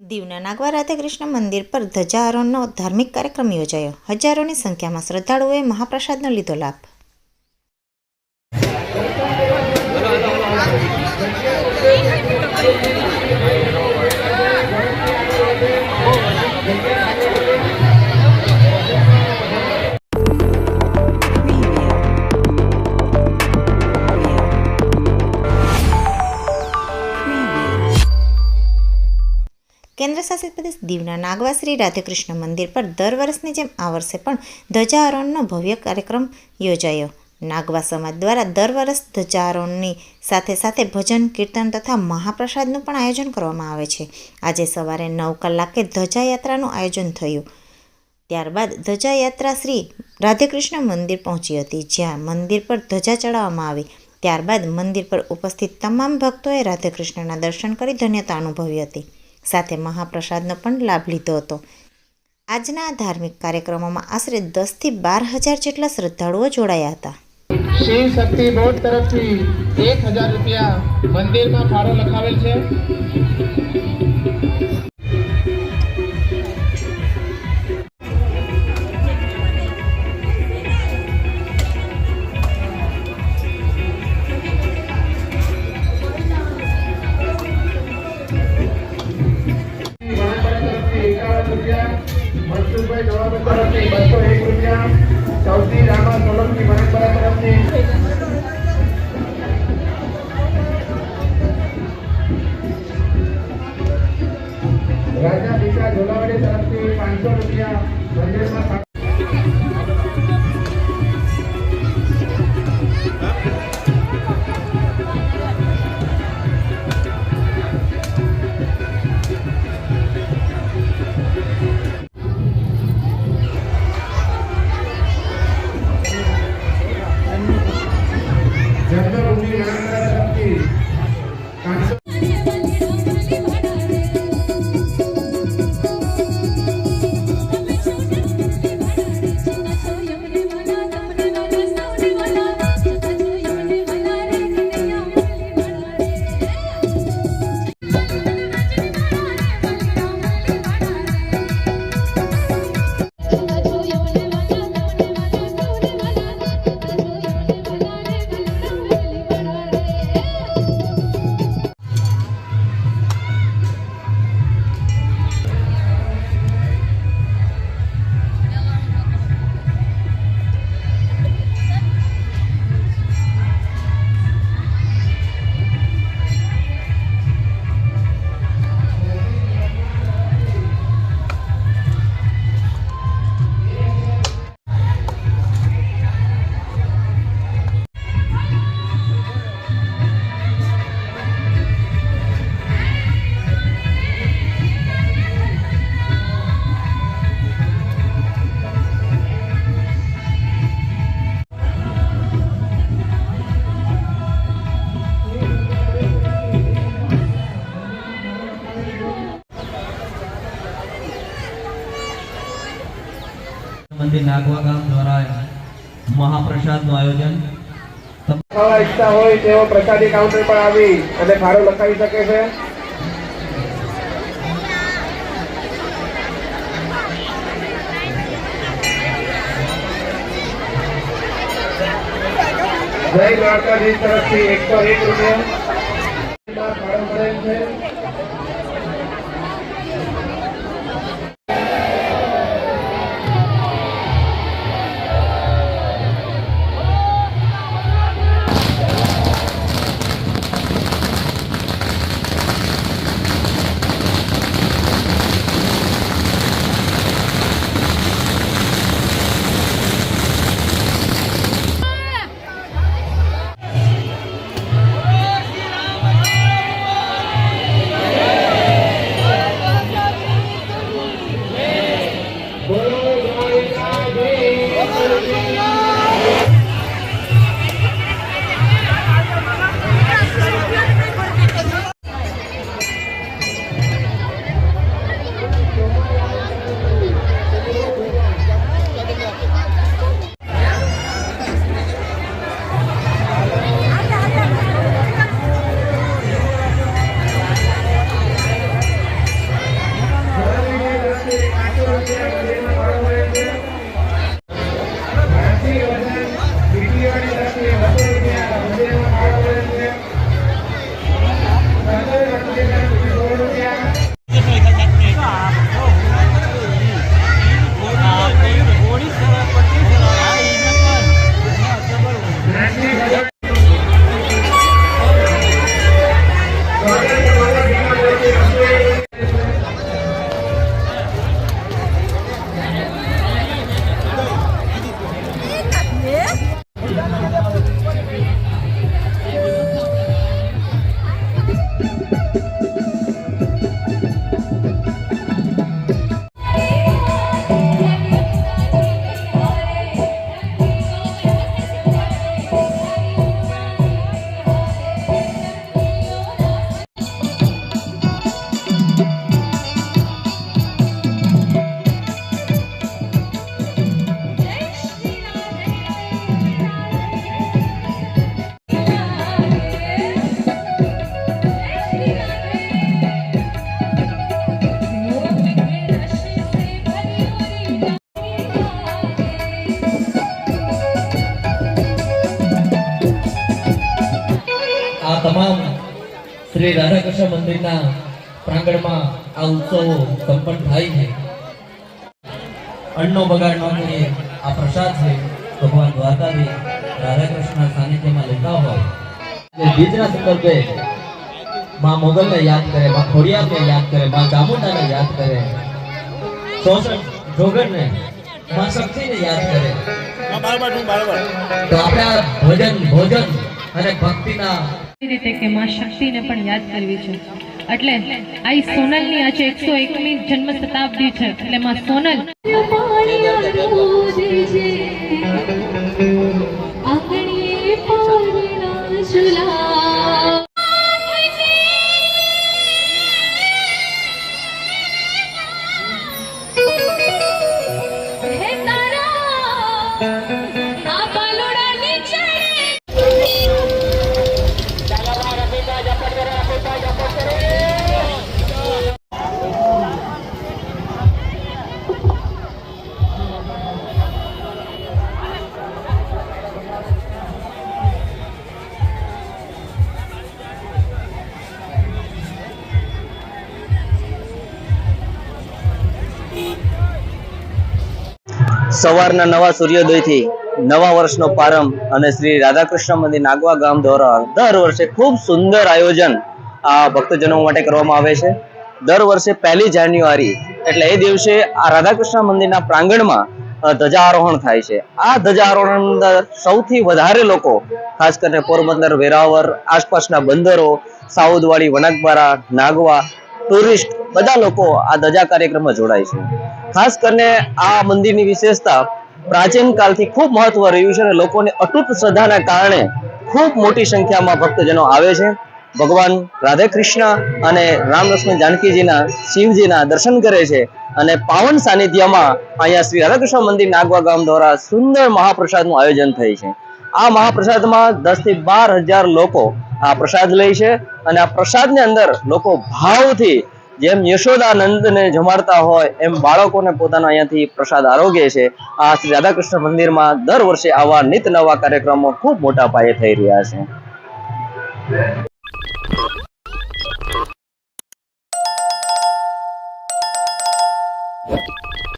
દીવના નાગવા રાધાકૃષ્ણ મંદિર પર ધ્વજારોહણનો ધાર્મિક કાર્યક્રમ યોજાયો. હજારોની સંખ્યામાં શ્રદ્ધાળુઓએ મહાપ્રસાદનો લીધો લાભ. Thank પ્રદેશ દીવના નાગવા શ્રી રાધાકૃષ્ણ મંદિર પર દર વર્ષની જેમ આ વર્ષે પણ ધ્વજારોહણનો ભવ્ય કાર્યક્રમ યોજાયો. નાગવા સમાજ દ્વારા દર વર્ષ ધ્વજારોહણની સાથે સાથે ભજન, કીર્તન તથા મહાપ્રસાદનું પણ આયોજન કરવામાં આવે છે. આજે સવારે નવ કલાકે ધ્વજાયાત્રાનું આયોજન થયું. ત્યારબાદ ધ્વજાયાત્રા શ્રી રાધેકૃષ્ણ મંદિર પહોંચી હતી, જ્યાં મંદિર પર ધ્વજા ચડાવવામાં આવી. ત્યારબાદ મંદિર પર ઉપસ્થિત તમામ ભક્તોએ રાધેકૃષ્ણના દર્શન કરી ધન્યતા અનુભવી હતી. સાથે મહાપ્રસાદનો પણ લાભ લીધો હતો. આજના ધાર્મિક કાર્યક્રમોમાં આશરે દસથી બાર હજાર જેટલા શ્રદ્ધાળુઓ જોડાયા હતા. શ્રી શક્તિ બોર્ડ તરફથી એક હજાર રૂપિયા મંદિરમાં ફાળો લખાવેલ છે. પાંચસો રૂપિયા મંદિરમાં નાગવા ગામ દ્વારા મહાપ્રસાદનું આયોજન. ખાવા ઈચ્છા હોય તેઓ પ્રસાદી કાઉન્ટર પર આવી અને ફાળો લખાવી શકે છે. જય દ્વારકાધીશ તરફથી એકસો એક રૂપિયા. શ્રી રાધાકૃષ્ણ મંદિરના પ્રાંગણમાં આ ઉત્સવો સંપન્ન થાય છે. અન્નનો બગાડ ન કરીએ આ પ્રસાદ છે. ભગવાન દ્વારકાથી રાધાકૃષ્ણના સાનિધ્યમાં લેતા હોય. બીજના સંદર્ભે માં મોગલને યાદ કરે માં ખોડિયારને યાદ કરે માં ચામુંડાને યાદ કરે શોષણ જોગણને માં શક્તિને યાદ કરે. તો આપણે આ ભજન ભોજન અને ભક્તિના રીતે કે માં શક્તિને પણ યાદ કરવી છે. એટલે આ સોનલની આજે એકસો એકમી જન્મ શતાબ્દી છે. એટલે માં સોનલ સવારના નવા સૂર્યોદયથી નવા વર્ષનો પ્રારંભ અને શ્રી રાધાકૃષ્ણ મંદિર નાગવા ગામ દ્વારા દર વર્ષે ખૂબ સુંદર આયોજન આ ભક્તજનો માટે કરવામાં આવે છે. દર વર્ષે પહેલી જાન્યુઆરી એટલે એ દિવસે આ રાધાકૃષ્ણ મંદિરના પ્રાંગણમાં ધ્વજારોહણ થાય છે. આ ધ્વજારોહણ અંદર સૌથી વધારે લોકો, ખાસ કરીને પોરબંદર વેરાવર આસપાસના બંદરો સાઉદવાડી વણાકબારા નાગવા, ટુરિસ્ટ બધા લોકો આ ધજા કાર્યક્રમમાં જોડાય છે. ખાસ કરીને આ મંદિરની વિશેષતા પ્રાચીન કાળથી ખૂબ મહત્વ રહ્યું છે અને લોકોની અતૂટ શ્રદ્ધાના કારણે ખૂબ મોટી સંખ્યામાં ભક્તજનો આવે છે. ભગવાન રાધે કૃષ્ણ અને રામ જાનકીજીના શિવજીના દર્શન કરે છે અને પાવન સાનિધ્યમાં અહીંયા શ્રી રાધાકૃષ્ણ મંદિર નાગવા ગામ દ્વારા સુંદર મહાપ્રસાદનું આયોજન થાય છે. આ મહાપ્રસાદમાં દસથી બાર હજાર લોકો આ પ્રસાદ લે છે અને આ પ્રસાદની અંદર લોકો ભાવથી જેમ યશોદાનંદને જમાડતા હોય, એમ બાળકોને પોતાના અહીંયાથી પ્રસાદ આરોગ્ય છે. આ શ્રી રાધાકૃષ્ણ મંદિરમાં દર વર્ષે આવા નિત નવા કાર્યક્રમો ખૂબ મોટા પાયે થઈ રહ્યા છે.